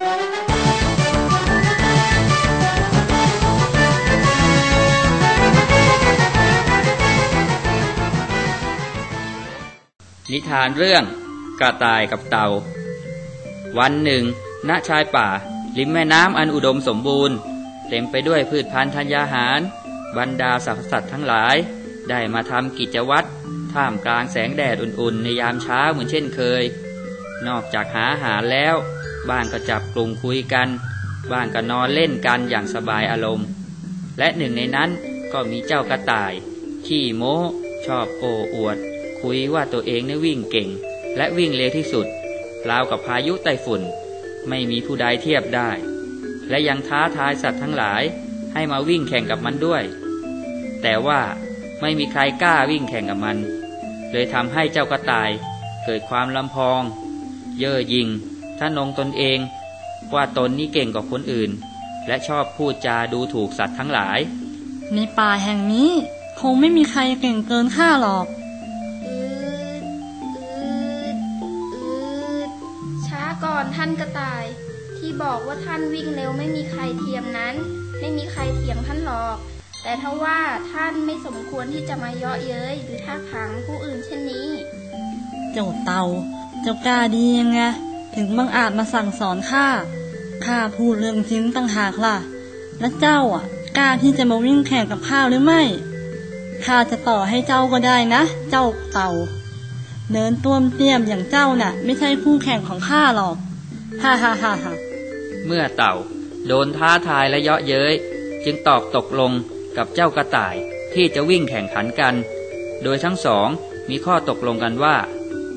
นิทานเรื่องกระต่ายกับเต่า วันหนึ่ง ณ ชายป่า ริมแม่น้ำอันอุดมสมบูรณ์ เต็มไปด้วยพืชพันธุ์ธัญญาหาร บรรดาสรรพสัตว์ทั้งหลาย ได้มาทำกิจวัตรท่ามกลางแสงแดดอุ่นๆ ในยามเช้าเหมือนเช่นเคย นอกจากหาอาหารแล้ว บ้างก็จับกลุ่มคุยกัน บ้างก็นอนเล่นกันอย่างสบายอารมณ์ และหนึ่งในนั้นก็มีเจ้ากระต่าย ขี้โม้ชอบโอ้อวด คุยว่าตัวเองเนี่ยวิ่งเก่ง และวิ่งเร็วที่สุดราวกับพายุไต้ฝุ่น ไม่มีผู้ใดเทียบได้ และยังท้าทายสัตว์ทั้งหลายให้มาวิ่งแข่งกับมันด้วย แต่ว่าไม่มีใครกล้าวิ่งแข่งกับมัน เลยทำให้เจ้ากระต่ายเกิดความลำพอง เย่อหยิ่ง ท่านงตนเองว่าตนนี้เก่งกว่าคนอื่น และชอบพูดจาดูถูกสัตว์ทั้งหลาย ในป่าแห่งนี้คงไม่มีใครเก่งเกินข้าหรอกอืดอืดอืดช้าก่อนท่านกระต่าย ที่บอกว่าท่านวิ่งเร็วไม่มีใครเทียมนั้น ไม่มีใครเถียงท่านหรอก แต่ถ้าว่าท่านไม่สมควรที่จะมาเยาะเย้ยหรือท่าทางผู้อื่นเช่นนี้ เจ้าเต่าเจ้ากล้าดียังไง ถึงบังอาจมาสั่งสอนข้า ข้าพูดเรื่องจริงตั้งหากล่ะ และเจ้าอะ กล้าที่จะมาวิ่งแข่งกับข้าหรือไม่ ข้าจะต่อให้เจ้าก็ได้นะ เจ้าเต่าเดินต้วมเตี้ยมอย่างเจ้าน่ะ ไม่ใช่คู่แข่งของข้าหรอก ฮ่าฮ่าฮ่าฮ่าเมื่อเต่า โดนท้าทายและเยาะเย้ย จึงตอบตกลงกับเจ้ากระต่ายที่จะวิ่งแข่งขันกัน โดยทั้งสองมีข้อตกลงกันว่า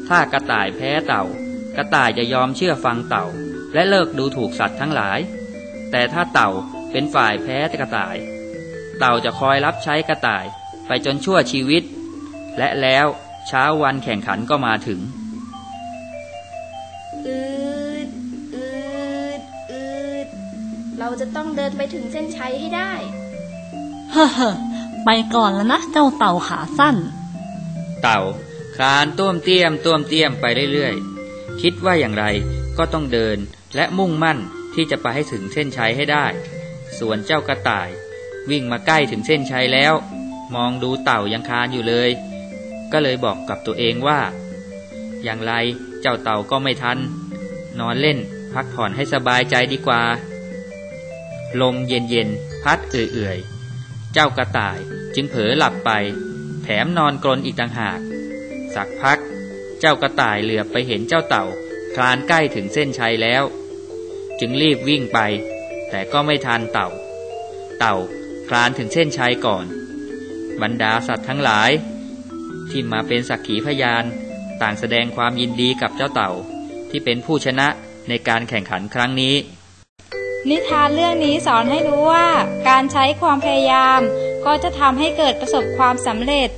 ถ้ากระต่ายแพ้เต่า กระต่ายจะยอมเชื่อฟังเต่า และเลิกดูถูกสัตว์ทั้งหลาย แต่ถ้าเต่าเป็นฝ่ายแพ้กระต่าย เต่าจะคอยรับใช้กระต่ายไปจนชั่วชีวิต และแล้วเช้าวันแข่งขันก็มาถึงอืดอืดอืดเราจะต้องเดินไปถึงเส้นชัยให้ได้เฮ้อเฮ้อไปก่อนแล้วนะเจ้าเต่าขาสั้น เต่าคลานต้วมเตี้ยมต้วมเตี้ยมไปเรื่อยๆ คิดว่าอย่างไรก็ต้องเดินและมุ่งมั่นที่จะไปให้ถึงเส้นชัยให้ได้ ส่วนเจ้ากระต่าย วิ่งมาใกล้ถึงเส้นชัยแล้ว มองดูเต่ายังคานอยู่เลย ก็เลยบอกกับตัวเองว่า อย่างไรเจ้าเต่าก็ไม่ทัน นอนเล่นพักผ่อนให้สบายใจดีกว่า ลมเย็นๆพัดเอื่อยๆ เจ้ากระต่ายจึงเผลอหลับไป แถมนอนกรนอีกต่างหาก สักพัก เจ้ากระต่ายเหลือบไปเห็นเจ้าเต่า คลานใกล้ถึงเส้นชัยแล้ว จึงรีบวิ่งไป แต่ก็ไม่ทันเต่า เต่าคลานถึงเส้นชัยก่อน บรรดาสัตว์ทั้งหลาย ที่มาเป็นสักขีพยาน ต่างแสดงความยินดีกับเจ้าเต่า ที่เป็นผู้ชนะในการแข่งขันครั้งนี้ นิทานเรื่องนี้สอนให้รู้ว่า การใช้ความพยายาม ก็จะทำให้เกิดประสบความสำเร็จ